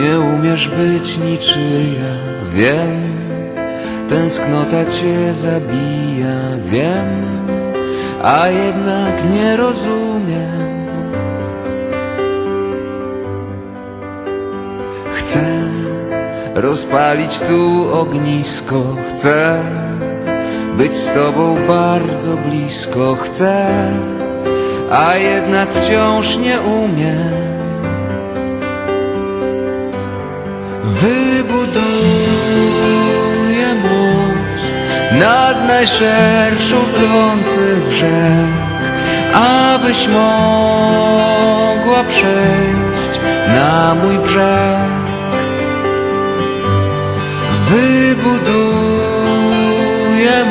chcesz być niczyja, wiem, tęsknota cię zabija, wiem, a jednak nie rozumiem. Chcę rozpalić tu ognisko, chcę być z tobą bardzo blisko, chcę, a jednak wciąż nie umiem. Wybuduję most nad najszerszą z rwących rzek, abyś mogła przejść na mój brzeg. Wybuduję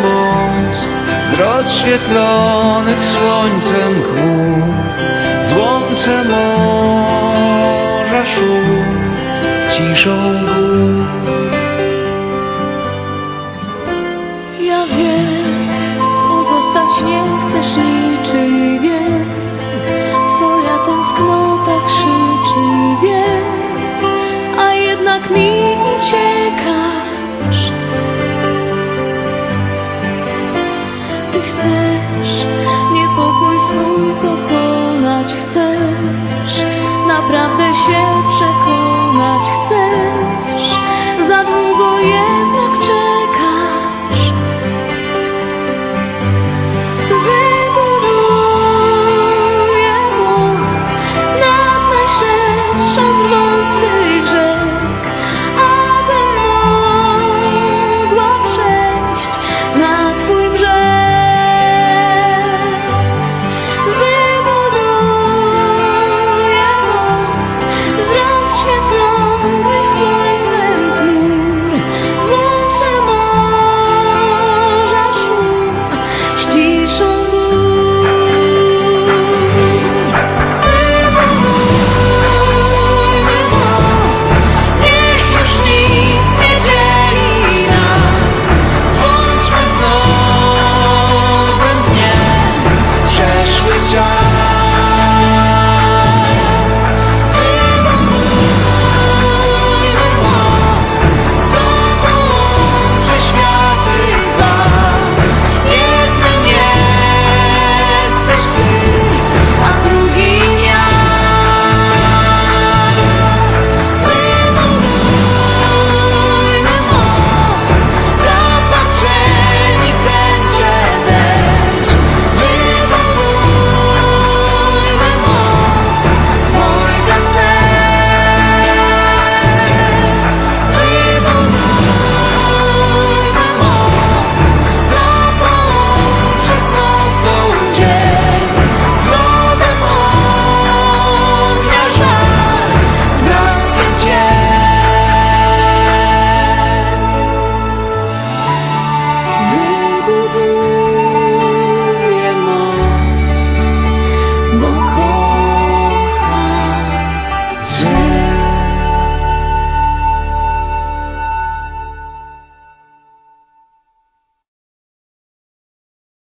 most z rozświetlonych słońcem chmur, złączę morza ciszą gór. Ja wiem, pozostać nie chcesz niczywie. Twoja tęsknota krzyczy, wiem, a jednak mi uciekasz. Ty chcesz niepokój swój pokonać, chcesz naprawdę się przekonać, chcesz